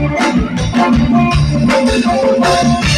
Thank you.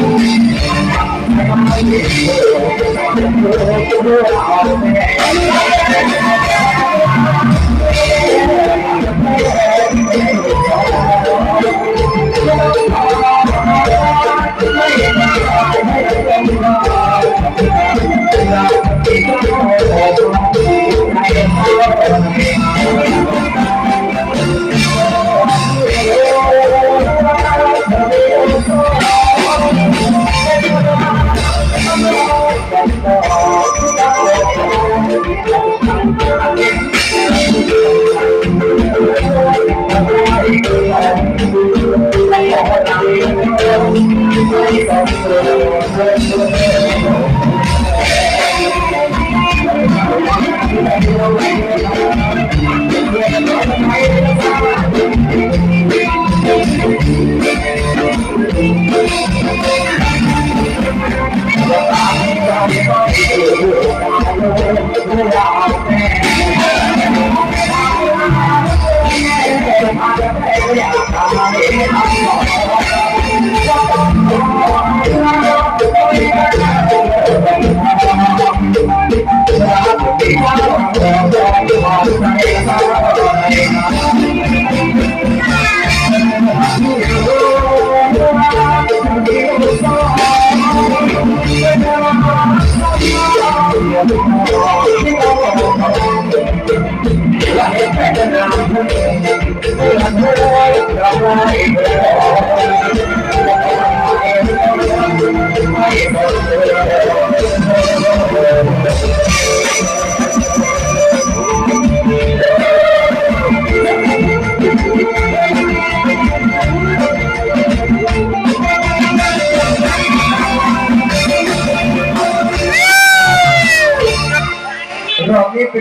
อ บนี้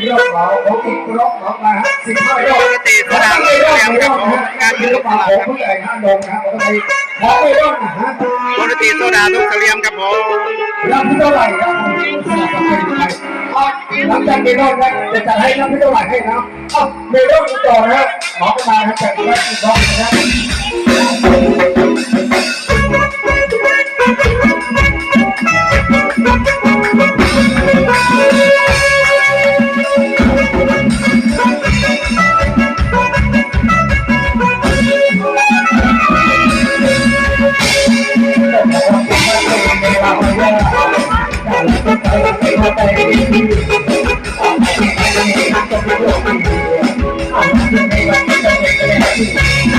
เป็นรอบเหมาผมอีกรอบเหมามาสิบห้ารอบถ้าไม่รอบไม่รอบนะฮะการเป็นรอบเหมาของผู้ใหญ่ห้าดงนะฮะผมไปขอไม่รอบนะฮะปกติโซดาทุกเสลียมครับผมรับที่เท่าไหร่ครับหลังจากไม่รอบแล้วจะจัดให้รับที่เท่าไหร่ให้นะเอาไม่รอบต่อนะฮะขอประมาณครับจากรอบที่สองนะฮะ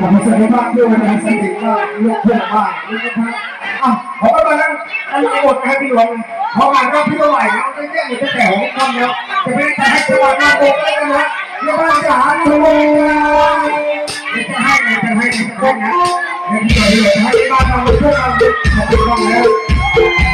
ผมเสนอบ้าเด้วยนะสติบ้าเลือกเพื่อนบ้างนะครับอะขอประมาณนั้นอันนี้หมดนะพี่หลวงพอมาก็พี่ก็ไหวแล้วจะแย่งจะแต่ของคำแล้วจะไม่ได้ให้จังหวะมาโกงได้กันนะเรียกว่าจะหาทวงจะให้จะให้จะให้นะเดี๋ยวพี่หลวงให้บ้านเราช่วยกันขอบคุณมากนะ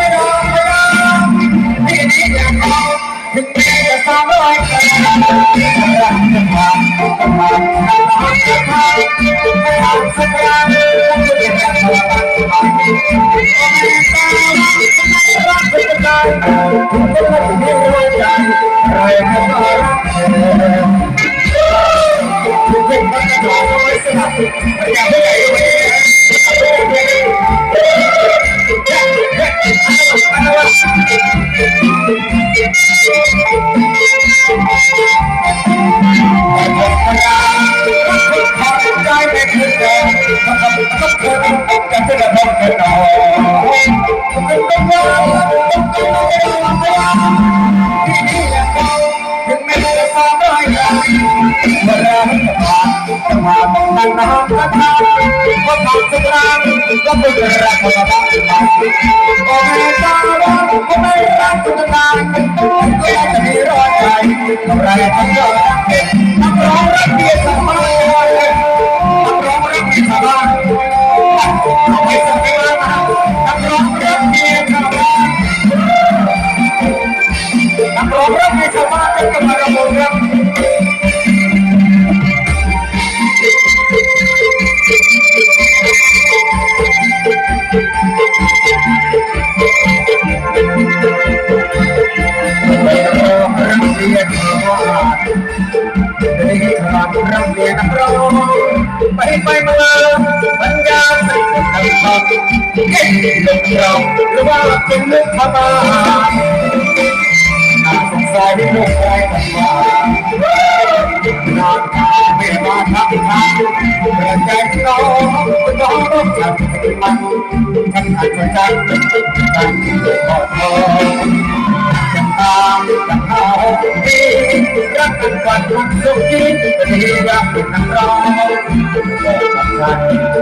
ล้ว ไรทั้งยอดนักร้องรักเมียสบายำรำเรียนนักร้องไปไปมาปัญญาสิทำทำเห็นลูกเราหรือว่าเป็นลูกพม่าน่าสงสัยลูกใครกันมานอนไม่มาทำทางเปิดใจน้องน้องต้องจับมันฉันอาจจะจับกันขอโทษจะตามจะเอาดีรักกันวันรักสุขีดีรักเป็นนักร้องบอกกับฉัน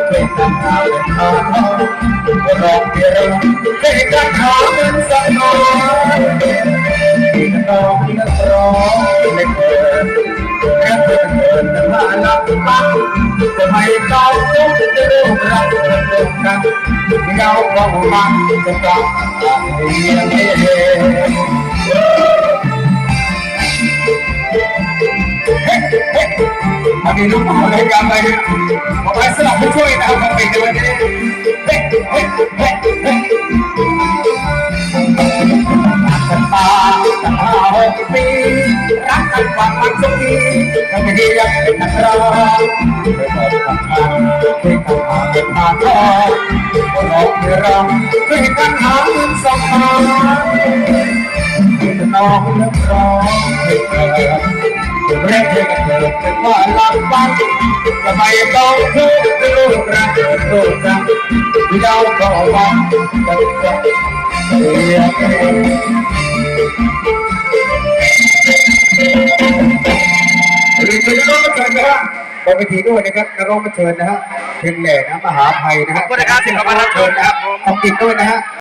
เป็นนักข่าวเป็นข่าวร้องเดียวเป็นนักข่าวเป็นสักหน่อยเป็นนักร้องนักร้องเล็กเกินแค่เป็นเกินแต่ว่าลับปักจะไม่ต้องทุกข์จะรู้รักจะรู้กันเงาของมันจะกลับเรียนเอง อันนี้ลูกหมอเลยกันไปเอาไปสลับไปช่วยนะครับทำเป็นในวันนี้เฮ้เฮ้เฮ้เฮ้กันตากันหาหกปีรักกันความมันสุขีกันไม่ได้ยังเป็นนักร้องไปบอกกับฉันเคยกันหาเป็นหาทองก็ร้องที่ร้องเคยกันหาเงินสองพัน เป็นน้องนักร้องเคยเกิดเรียกเรียกเธอเป็นว่าลำบังทำไมต้องทุกข์ลูกรักลูกรักเราก็วังจะจะเรียกหรือจะร้องมาเชิญนะฮะบนเวทีด้วยนะครับนักร้องมาเชิญนะฮะเพลงแหล่นะมหาภัยนะฮะขอบคุณนะครับที่เข้ามารับชมนะครับผมทำติดด้วยนะฮะ